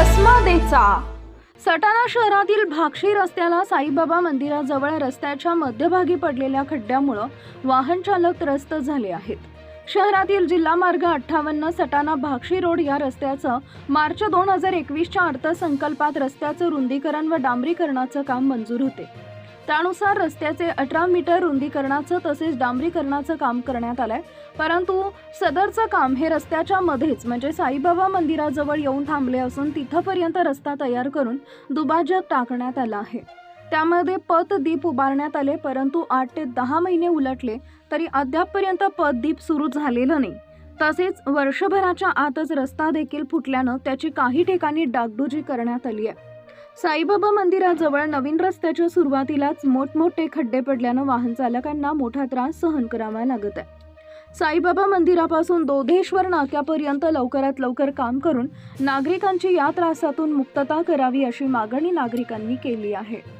घ्यायचा सटाणा शहरातील भाक्षी रस्त्याला साईबाबा मंदिराजवळ रस्त्याच्या मध्यभागी पडलेल्या खड्ड्यामुळं वाहन चालक त्रस्त झाले आहेत. शहरातील जिल्हा मार्ग अठ्ठावन्न सटाणा भाक्षी रोड या रस्त्याचं मार्च दोन हजार एकवीसच्या अर्थसंकल्पात रस्त्याचं रुंदीकरण व डांबरीकरणाचं काम मंजूर होते. त्यानुसार रस्त्याचे अठरा मीटर रुंदीकरणाचं तसेच डांबरीकरणाचं काम करण्यात आलंय. परंतु सदरचं काम हे रस्त्याच्या मध्येच म्हणजे साईबाबा मंदिराजवळ येऊन थांबले असून तिथंपर्यंत रस्ता तयार करून दुभाजक टाकण्यात आला आहे. त्यामध्ये पथदीप उभारण्यात आले परंतु आठ ते दहा महिने उलटले तरी अद्यापपर्यंत पतदीप सुरू झालेलं नाही. तसेच वर्षभराच्या आतच रस्ता देखील फुटल्यानं त्याची काही ठिकाणी डागडुजी करण्यात आली आहे. साईबाबा मंदिराजवळ नवीन रस्त्याच्या सुरुवातीलाच मोठमोठे खड्डे पडल्यानं वाहन चालकांना मोठा त्रास सहन करावा लागत आहे. साईबाबा मंदिरापासून दोधेश्वर नाक्यापर्यंत लवकरात लवकर काम करून नागरिकांची या त्रासातून मुक्तता करावी अशी मागणी नागरिकांनी केली आहे.